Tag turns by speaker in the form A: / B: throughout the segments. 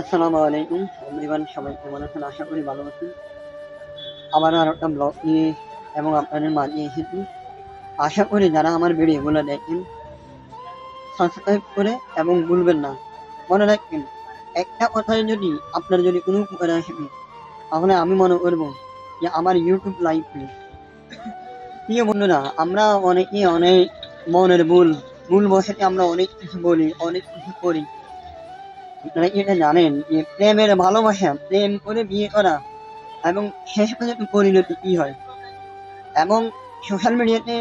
A: আসসালামু আলাইকুম, এভরিওয়ান সবাই কেমন আছেন? আশা করি ভালো আছেন। আবার আর একটা ব্লগ নিয়ে এবং আপনাদের মাঝে এসেছি। আশা করি যারা আমার ভিডিওগুলো দেখেন সাবস্ক্রাইব করে এবং ভুলবেন না। মনে রাখবেন, একটা কথায় যদি আপনার যদি কোনো উপকার আসে, তাহলে আমি মনে করব যে আমার ইউটিউব লাইভ প্রিয় বন্ধুরা, আমরা অনেকে অনেক মনের ভুল ভুল বসেতে আমরা অনেক কিছু বলি, অনেক কিছু করি। আপনারা এটা জানেন যে প্রেমের ভালোবাসা, প্রেম করে বিয়ে করা এবং শেষ পর্যন্ত পরিণতি কি হয়? এবং সোশ্যাল মিডিয়াতে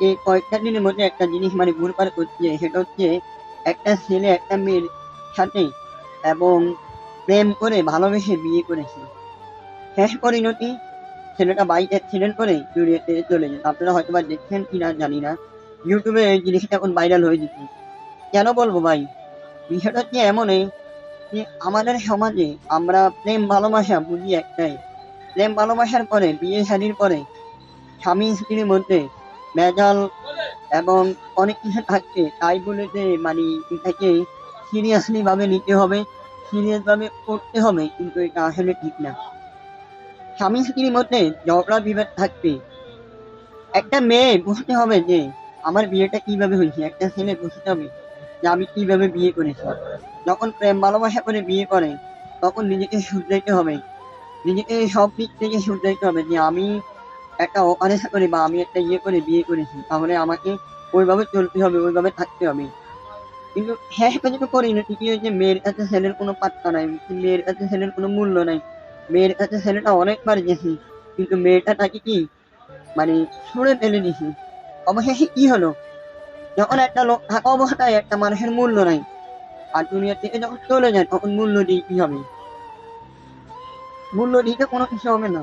A: এই কয়েকটা দিনের মধ্যে একটা জিনিস মানে ঘুরপার করছে সেটা হচ্ছে একটা ছেলে একটা মেয়ের সাথে এবং প্রেম করে ভালোবেসে বিয়ে করেছে। শেষ পরিণতি ছেলেটা বাইক অ্যাক্সিডেন্ট করে জড়িয়েতে চলে যেত আপনারা হয়তো বা দেখছেন কি না জানি না। ইউটিউবে এই জিনিসটা এখন ভাইরাল হয়ে যেত কেন বলব ভাই? বিষয়টা হচ্ছে এমনই আমাদের সমাজে আমরা প্রেম ভালোবাসা বুঝি একটাই। প্রেম ভালোবাসার পরে, বিয়ে শাদীর পরে, স্বামী স্ত্রীর মধ্যে ভেজাল এবং অনেক কিছু থাকছে তাই বলে যে মানে এটাকে সিরিয়াসলি ভাবে নিতে হবে সিরিয়াস ভাবে করতে হবে, কিন্তু এটা আসলে ঠিক না। স্বামী স্ত্রীর মধ্যে ঝগড়া বিভেদ থাকবে। একটা মেয়ে বুঝতে হবে যে, আমার বিয়েটা কীভাবে হয়েছে? একটা ছেলে বুঝতে হবে। যে আমি কীভাবে বিয়ে করেছি। যখন প্রেম ভালোবাসা করে বিয়ে করে, তখন নিজেকে শুধরাইতে হবে। নিজেকে সব দিক থেকে শুধরাইতে হবে যে আমি একটা অপারেশন করে বা আমি একটা ইয়ে করে বিয়ে করেছি, তাহলে আমাকে ওইভাবে চলতে হবে, ওইভাবে থাকতে হবে। কিন্তু হ্যাঁ শেষ পর্যন্ত পরিণতি ঠিকই হয়েছে। মেয়ের কাছে ছেলের কোনো পাত্তা নাই মেয়ের কাছে ছেলের কোনো মূল্য নাই। মেয়ের কাছে ছেলেটা অনেকবার গেছি, কিন্তু মেয়েটা তাকে কি? মানে ছুঁড়ে ফেলে দিছি অবশেষে কি হলো? যখন একটা লোক থাকা অবস্থায় একটা মানুষের মূল্য নাই, আর দুনিয়া থেকে যখন চলে যায়, তখন মূল্য দিয়ে কি হবে? মূল্য দিতে কোনো কিছু হবে না।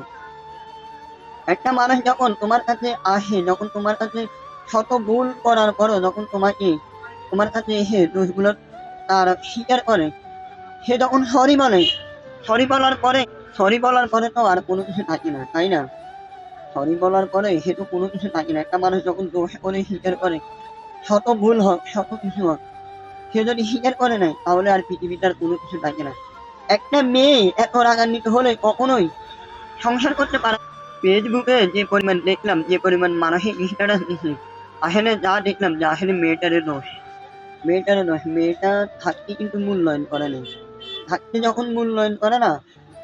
A: একটা মানুষ যখন তোমার কাছে আসে, যখন তোমার কাছে শত ভুল করার পরও যখন তোমাকে তোমার কাছে এসে দোষগুলো তার স্বীকার করে, সে যখন সরি বলে। সরি বলার পরে, সরি বলার পরে তো আর কোনো কিছু থাকে না, তাই না? সরি বলার পরে সে তো কোনো কিছু থাকে না। একটা মানুষ যখন দোষ করে, স্বীকার করে শত ভুল হোক শত কিছু হোক সে যদি স্বীকার করে নেয় তাহলে আর পৃথিবীতে আর কোনো কিছু থাকে না। একটা মেয়ে এত রাগান্বিত হলে কখনোই সংসার করতে পারে। ফেসবুকে যে পরিমাণ দেখলাম, যে পরিমাণ মানসিক স্ট্যাটাস দিছে আসলে যা দেখলাম যে আসলে মেয়েটারের দোষ। মেয়েটারের দোষ। মেয়েটা থাকতে কিন্তু মূল্যায়ন করে নেই থাকতে যখন মূল্যায়ন করে না,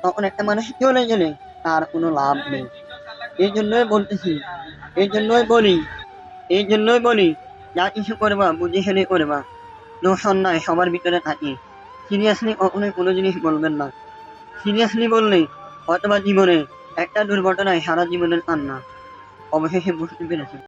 A: তখন একটা মানুষ চলে গেলে তার কোনো লাভ নেই। এই জন্যই বলতেছি, এই জন্যই বলি, এই জন্যই বলি যা কিছু করবা, বুঝে শুনে করবা। দোষ অন্যায় সবার ভিতরে থাকে। সিরিয়াসলি কখনোই কোনো জিনিস বলবেন না। সিরিয়াসলি বললে অথবা জীবনে একটা দুর্ঘটনায় সারা জীবনের কান্না। অবশেষে বুঝতে পেরেছি।